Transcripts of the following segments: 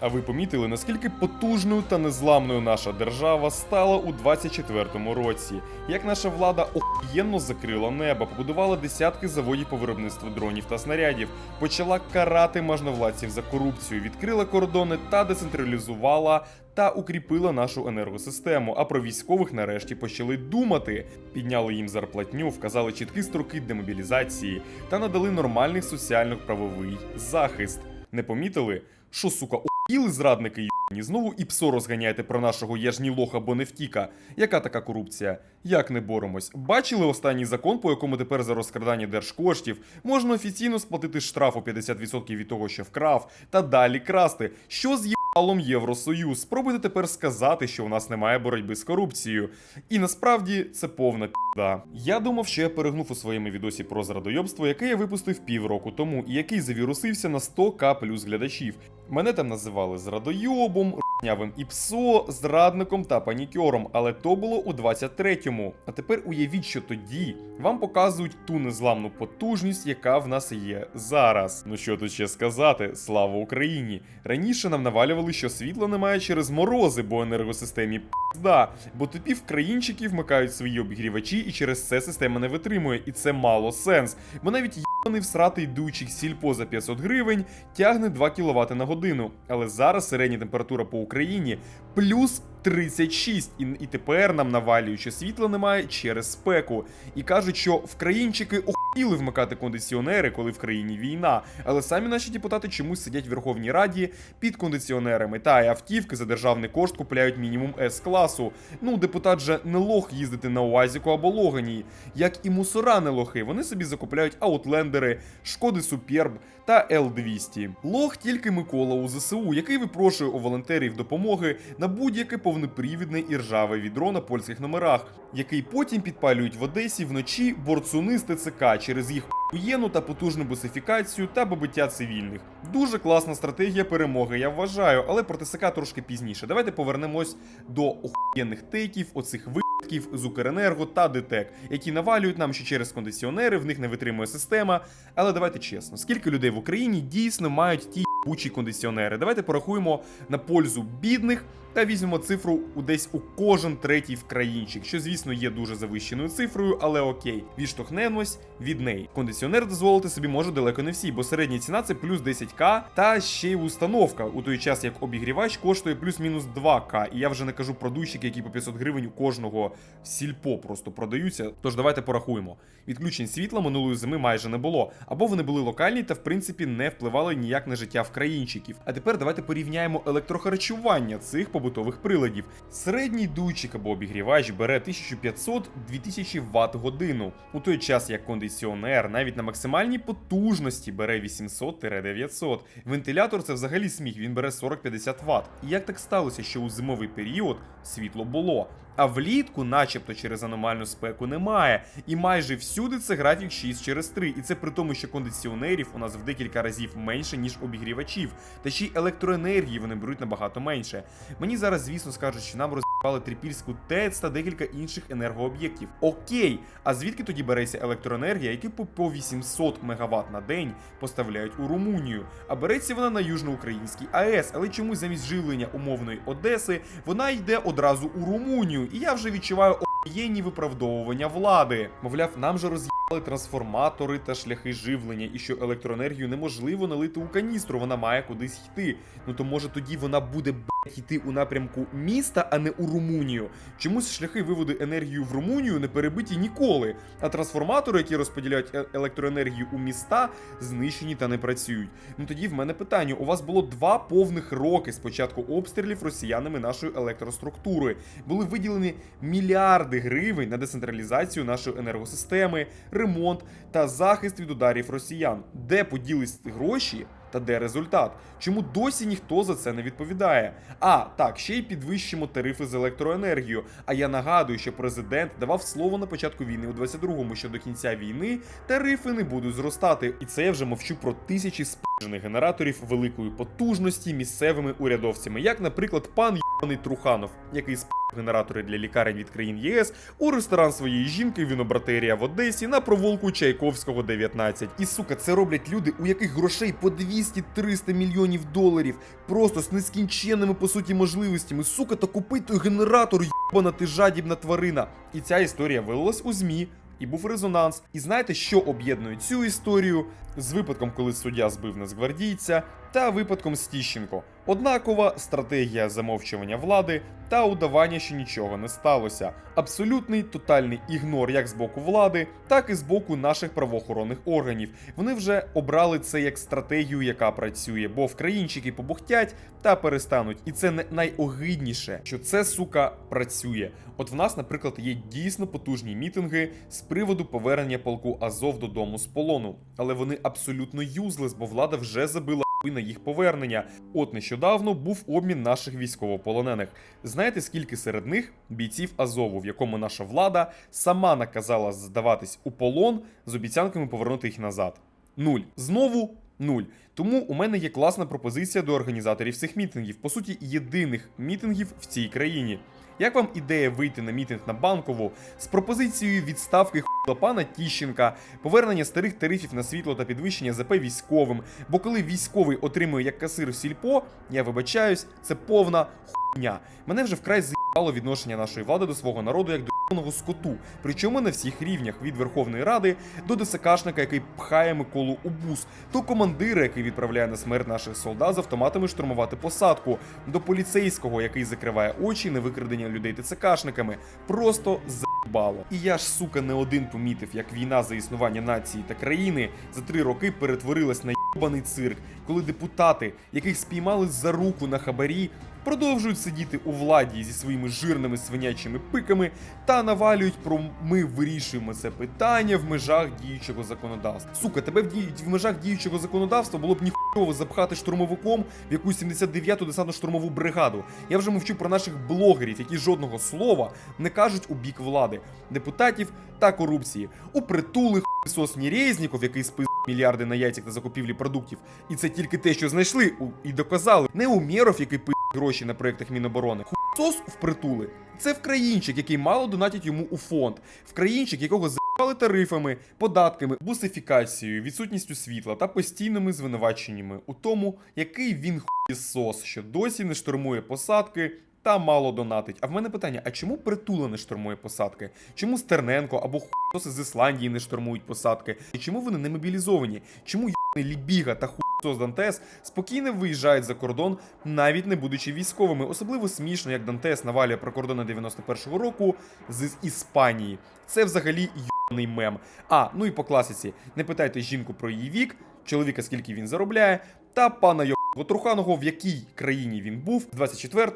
А ви помітили, наскільки потужною та незламною наша держава стала у 24-му році? Як наша влада охуєнно закрила небо, побудувала десятки заводів по виробництву дронів та снарядів, почала карати можновладців за корупцію, відкрила кордони та децентралізувала та укріпила нашу енергосистему. А про військових нарешті почали думати, підняли їм зарплатню, вказали чіткі строки демобілізації та надали нормальний соціально-правовий захист. Не помітили, що сука охуїли зрадники й**ні, знову і псо розганяєте про нашого яжні ж ні лох або не. Яка така корупція? Як не боремось? Бачили останній закон, по якому тепер за розкрадання держкоштів можна офіційно сплатити штраф у 50% від того, що вкрав, та далі красти. Що з єбалом Євросоюз? Спробуйте тепер сказати, що у нас немає боротьби з корупцією. І насправді це повна пі***да. Я думав, що я перегнув у своєму відосі про зрадойобство, яке я випустив півроку тому, і який завірусився на 100к плюс глядачів. Мене там називали зрадойобом, рнявим і псо, зрадником та панікером, але то було у 23-му. А тепер уявіть, що тоді вам показують ту незламну потужність, яка в нас є зараз. Ну що тут ще сказати, слава Україні! Раніше нам навалювали, що світла немає через морози, бо енергосистемі пізда, бо тупі вкраїнчики вмикають свої обігрівачі, і через це система не витримує, і це мало сенс. Бо навіть єбаний всрати йдучих сільпо за 500 гривень тягне 2 кВт на годину. Але зараз середня температура по Україні плюс 36, і, і тепер нам навалюють, що світла немає через спеку. І кажуть, що вкраїнчики охуїли вмикати кондиціонери, коли в країні війна. Але самі наші депутати чомусь сидять в Верховній Раді під кондиціонерами. Та й автівки за державний кошт купляють мінімум С-класу. Ну, депутат же не лох їздити на Уазіку або Логаній. Як і мусора не лохи, вони собі закупляють аутлендери, шкоди Суперб та Л-200. Лох тільки Микола у ЗСУ, який випрошує у волонтерів допомоги на будь-яке повнопривідне і ржаве відро на польських номерах, який потім підпалюють в Одесі вночі борцуни з ТЦК через їх Уєну та потужну бусифікацію та побиття цивільних. Дуже класна стратегія перемоги, я вважаю, але про ТСК трошки пізніше. Давайте повернемось до охуєнних тейків, оцих витків з Укренерго та ДТЕК, які навалюють нам, що через кондиціонери в них не витримує система. Але давайте чесно, скільки людей в Україні дійсно мають ті єбучі кондиціонери? Давайте порахуємо на пользу бідних. Та візьмемо цифру у десь у кожен третій вкраїнчик, що звісно є дуже завищеною цифрою, але окей, відштовхнемось від неї. Кондиціонер дозволити собі може далеко не всі, бо середня ціна це плюс 10к, та ще й установка у той час, як обігрівач коштує плюс-мінус 2к. І я вже не кажу про дуйчики, які по 500 гривень у кожного в сільпо просто продаються. Тож давайте порахуємо. Відключень світла минулої зими майже не було, або вони були локальні та в принципі не впливали ніяк на життя вкраїнчиків. А тепер давайте порівняємо електрохарчування цих побутових приладів. Середній дуйчик або обігрівач бере 1500-2000 Вт годину, у той час як кондиціонер навіть на максимальній потужності бере 800-900. Вентилятор це взагалі сміх, він бере 40-50 Вт. І як так сталося, що у зимовий період світло було? А влітку, начебто, через аномальну спеку немає. І майже всюди це графік 6 через 3. І це при тому, що кондиціонерів у нас в декілька разів менше, ніж обігрівачів. Та ще й електроенергії вони беруть набагато менше. Мені зараз, звісно, скажуть, що нам роз'їбали трипільську ТЕЦ та декілька інших енергооб'єктів. Окей, а звідки тоді береться електроенергія, яку по- по 800 МВт на день поставляють у Румунію? А береться вона на Южноукраїнській АЕС, але чомусь замість живлення умовної Одеси вона йде одразу у Румунію. І я вже відчуваю охуєнні виправдовування влади. Мовляв, нам же роз'їбали трансформатори та шляхи живлення, і що електроенергію неможливо налити у каністру, вона має кудись йти. Ну то може тоді вона буде блядь, йти у напрямку міста, а не у Румунію. Чомусь шляхи виводу енергію в Румунію не перебиті ніколи. А трансформатори, які розподіляють е- електроенергію у міста, знищені та не працюють. Ну тоді в мене питання: у вас було два повних роки з початку обстрілів росіянами нашої електроструктури. Були виділені мільярди гривень на децентралізацію нашої енергосистеми, ремонт та захист від ударів росіян. Де поділись гроші? Та де результат? Чому досі ніхто за це не відповідає? А так, ще й підвищимо тарифи з електроенергією. А я нагадую, що президент давав слово на початку війни у 22-му, що до кінця війни тарифи не будуть зростати. І це я вже мовчу про тисячі спижених генераторів великої потужності місцевими урядовцями, як, наприклад, пан Труханов, який сп генератори для лікарень від країн ЄС у ресторан своєї жінки Вінобратерія в Одесі на провулку Чайковського 19. І сука, це роблять люди, у яких грошей по 200-300 мільйонів доларів, просто з нескінченними по суті можливостями. Сука, та купи той генератор, єбана ти жадібна тварина. І ця історія вилилась у ЗМІ. І був резонанс. І знаєте, що об'єднує цю історію з випадком, коли суддя збив нацгвардійця, та випадком з Тіщенко. Однакова стратегія замовчування влади та удавання, що нічого не сталося. Абсолютний тотальний ігнор як з боку влади, так і з боку наших правоохоронних органів. Вони вже обрали це як стратегію, яка працює, бо вкраїнчики побухтять та перестануть. І це не найогидніше, що це сука працює. От в нас, наприклад, є дійсно потужні мітинги з приводу повернення полку Азов додому з полону, але вони абсолютно юзлес, бо влада вже забила на їх повернення. От нещодавно був обмін наших військовополонених. Знаєте, скільки серед них бійців Азову, в якому наша влада сама наказала здаватись у полон з обіцянками повернути їх назад? Нуль. Знову нуль. Тому у мене є класна пропозиція до організаторів цих мітингів, по суті, єдиних мітингів в цій країні. Як вам ідея вийти на мітинг на банкову з пропозицією відставки пана Тіщенка, повернення старих тарифів на світло та підвищення ЗП військовим? Бо коли військовий отримує як касир сільпо, я вибачаюсь, це повна хуйня. Мене вже вкрай відношення нашої влади до свого народу як до скоту, причому на всіх рівнях від Верховної Ради до ДСКшника, який пхає Миколу у бус, до командира, який відправляє на смерть наших солдат з автоматами штурмувати посадку, до поліцейського, який закриває очі на викрадення людей ТЦКшниками. Просто заїбало. І я ж сука не один помітив, як війна за існування нації та країни за три роки перетворилась на єбаний цирк, коли депутати, яких спіймали за руку на хабарі, продовжують сидіти у владі зі своїми жирними свинячими пиками та навалюють про ми вирішуємо це питання в межах діючого законодавства. Сука, тебе в, дії... в межах діючого законодавства було б ніхуyoво запхати штурмовиком в якусь 79-ту десантно-штурмову бригаду. Я вже мовчу про наших блогерів, які жодного слова не кажуть у бік влади, депутатів та корупції. У притули сосні Резніков, який спис мільярди на яйцях та закупівлі продуктів. І це тільки те, що знайшли у... і доказали. Не Умєров, який пи гроші на проєктах Міноборони. Хуйсос впритули. Це вкраїнчик, який мало донатять йому у фонд. Вкраїнчик, якого заїбали тарифами, податками, бусифікацією, відсутністю світла та постійними звинуваченнями у тому, який він хуєсос, що досі не штурмує посадки. Та мало донатить. А в мене питання: а чому притула не штурмує посадки? Чому Стерненко або хуйсоси з Ісландії не штурмують посадки? І чому вони не мобілізовані? Чому Лібіга та хуйсос Дантес спокійно виїжджають за кордон, навіть не будучи військовими? Особливо смішно, як Дантес навалює про кордони 91-го року з Іспанії. Це взагалі йобаний мем. А, ну і по класиці, не питайте жінку про її вік, чоловіка скільки він заробляє, та пана йо. Труханого, в якій країні він був з 24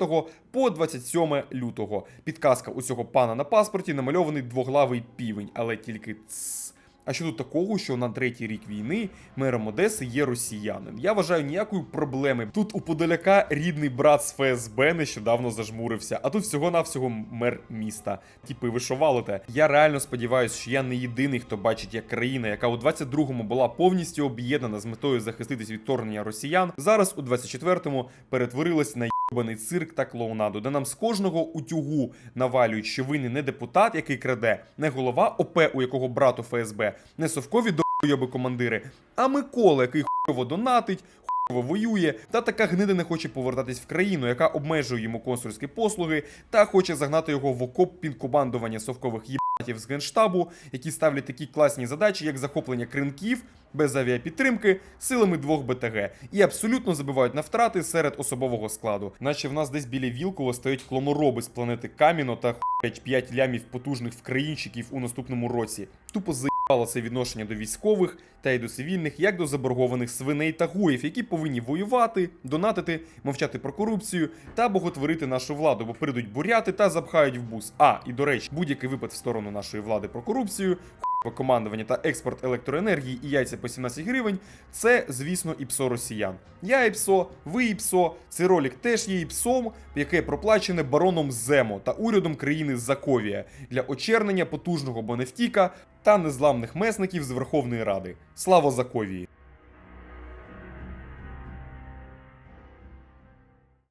по 27 лютого. Підказка у цього пана на паспорті намальований двоглавий півень, але тільки ц. А що тут такого, що на третій рік війни мером Одеси є росіянин? Я вважаю ніякої проблеми. Тут у Подоляка рідний брат з ФСБ нещодавно зажмурився, а тут всього-навсього мер міста. Типи, ви? Я реально сподіваюся, що я не єдиний, хто бачить, як країна, яка у 22-му була повністю об'єднана з метою захиститись від вторгнення росіян, зараз у 24-му перетворилась на Єбаний цирк та клоунаду, де нам з кожного утюгу навалюють, що винний не депутат, який краде, не голова ОП, у якого брату ФСБ, не совкові дойоби командири, а Микола, який хуйово донатить, воює, та така гнида не хоче повертатись в країну, яка обмежує йому консульські послуги, та хоче загнати його в окоп під командування совкових єбатів з генштабу, які ставлять такі класні задачі, як захоплення кринків. Без авіапідтримки силами двох БТГ і абсолютно забивають на втрати серед особового складу. Наче в нас десь біля Вілкова стоять хломороби з планети Каміно та хуять 5 лямів потужних вкраїнщиків у наступному році. Тупо заїбало це відношення до військових та й до цивільних, як до заборгованих свиней та гуїв, які повинні воювати, донатити, мовчати про корупцію та боготворити нашу владу, бо прийдуть буряти та запхають в бус. А і до речі, будь-який випад в сторону нашої влади про корупцію. Командування та експорт електроенергії і яйця по 17 гривень це, звісно, іпсо росіян. Я іпсо, ви іпсо. Цей ролик теж є іпсом, яке проплачене бароном Земо та урядом країни Заковія для очернення потужного Бонефтіка та незламних месників з Верховної Ради. Слава Заковії!